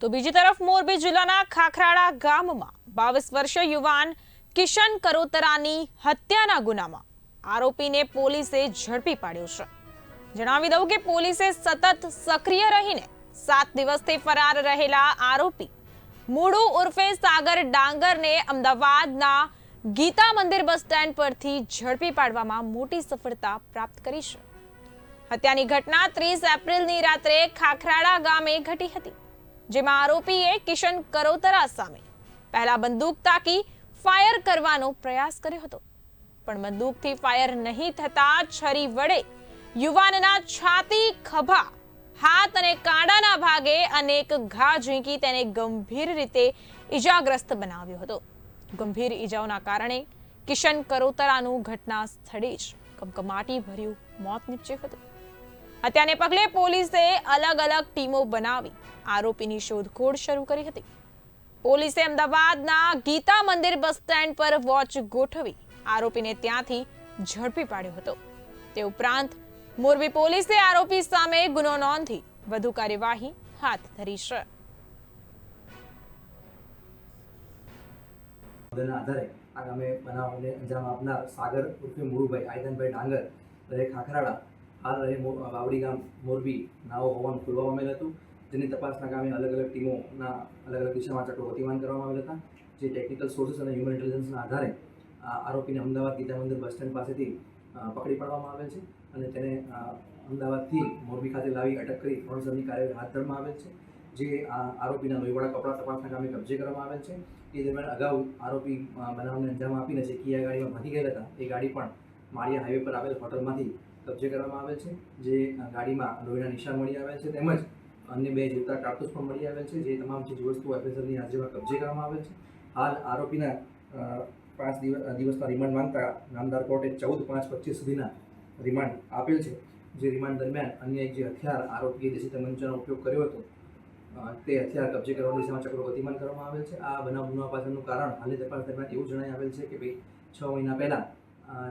તો બીજી તરફ મોરબી જિલ્લાના ખાખરાળા ગામમાં બાવીસ વર્ષીય યુવાન કિશન કરોતરાની હત્યાના ગુનામાં આરોપીને પોલીસે ઝડપી પાડ્યો છે. જણાવી દઉં કે પોલીસે સતત સક્રિય રહીને સાત દિવસથી ફરાર રહેલા આરોપી મૂળુ ઉર્ફે સાગર ડાંગરને અમદાવાદના ગીતા મંદિર બસ સ્ટેન્ડ પરથી ઝડપી પાડવામાં મોટી સફળતા પ્રાપ્ત કરી છે. હત્યાની ઘટના ત્રીસ એપ્રિલની રાત્રે ખાખરાળા ગામે ઘટી હતી. જેમાં આરોપીએ કિશન કરોતરા સામે પહેલા બંદૂક તાકી ફાયર કરવાનો પ્રયાસ કર્યો હતો. પણ બંદૂકથી ફાયર નહીં થતા છરી વડે યુવાનના છાતી, ખભા, હાથ અને કાંડાના ભાગે અનેક ઘા ઝીંકી તેને ગંભીર રીતે ઈજાગ્રસ્ત બનાવ્યો હતો. ગંભીર ઈજાઓના કારણે કિશન કરોતરાનું ઘટના સ્થળે જ કમકમાટી ભર્યું મોત નીપજ્યું હતું. હત્યાને પગલે પોલીસે અલગ અલગ ટીમો બનાવી આરોપીની શોધખોળ શરૂ કરી હતી. પોલીસે અમદાવાદના ગીતા મંદિર બસ સ્ટેન્ડ પર વોચ ગોઠવી આરોપીને ત્યાંથી ઝડપી પાડ્યો હતો. તે ઉપરાંત, મોરબી પોલીસે આરોપી સામે ગુનો નોંધી વધુ કાર્યવાહી હાથ ધરી છે. આધારે આગામી બનાવને અંજામ આપનાર સાગર ઉર્ફે મુરુભાઈ, આયદનભાઈ ડાંગર અને ખાખરાળા હાલ રહે વાવડી ગામ મોરબી નાવો હોવાનું ખોલવામાં આવેલ હતું. જેની તપાસના કામે અલગ અલગ ટીમોના અલગ અલગ દિશામાં ચક્રો ગતિમાન કરવામાં આવેલ હતા. જે ટેકનિકલ સોર્સિસ અને હ્યુમન ઇન્ટેલિજન્સના આધારે આરોપીને અમદાવાદ ગીતા મંદિર બસ સ્ટેન્ડ પાસેથી પકડી પાડવામાં આવેલ છે અને તેને અમદાવાદથી મોરબી ખાતે લાવી અટક કરી ત્રણસરની કાર્યવાહી હાથ ધરવામાં આવેલ છે. જે આ આરોપીના લોહીવાળા કપડાં તપાસના કામે કબજે કરવામાં આવેલ છે. એ દરમિયાન અગાઉ આરોપી બનાવને અંજામ આપીને જે કિયા ગાડીમાં ભાગી ગયેલા હતા, એ ગાડી પણ માળિયા હાઈવે પર આવેલ હોટલમાંથી કબજે કરવામાં આવે છે, જે ગાડીમાં લોહીના નિશાન મળી આવ્યા છે, તેમજ અન્ય બે જીવતા કારતૂસ પણ મળી આવ્યા છે, જે તમામ ચીજ વસ્તુઓ એફએસએલની હાજરીમાં કબજે કરવામાં આવે છે. હાલ આરોપીના પાંચ દિવસ દિવસના રિમાન્ડ માંગતા નામદાર કોર્ટે ચૌદ પાંચ પચીસ સુધીના રિમાન્ડ આપેલ છે. જે રિમાન્ડ દરમિયાન અન્ય એક જે હથિયાર આરોપીએ દેશી તમંચાનો ઉપયોગ કર્યો હતો તે હથિયાર કબજે કરવાની દિશામાં ચક્રો ગતિમાન કરવામાં આવેલ છે. આ બનાવ બનવા પાછળનું કારણ હાલની તપાસ દરમિયાન એવું જણાઈ આવેલ છે કે, ભાઈ, છ મહિના પહેલાં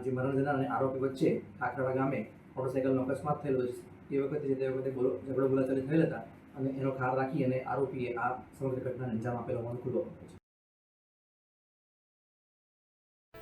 જે મરણ જનાર અને આરોપી વચ્ચે ખાખરાળા ગામે મોટરસાઇકલનો અકસ્માત થયેલો છે. એ વખતે જે તે વખતે ઝઘડો બોલાચાલી થયેલ હતા અને એનો ખાર રાખી અને આરોપીએ આ સમગ્ર ઘટનાને અંજામ આપેલો હોવાનું ખુલ્લો છે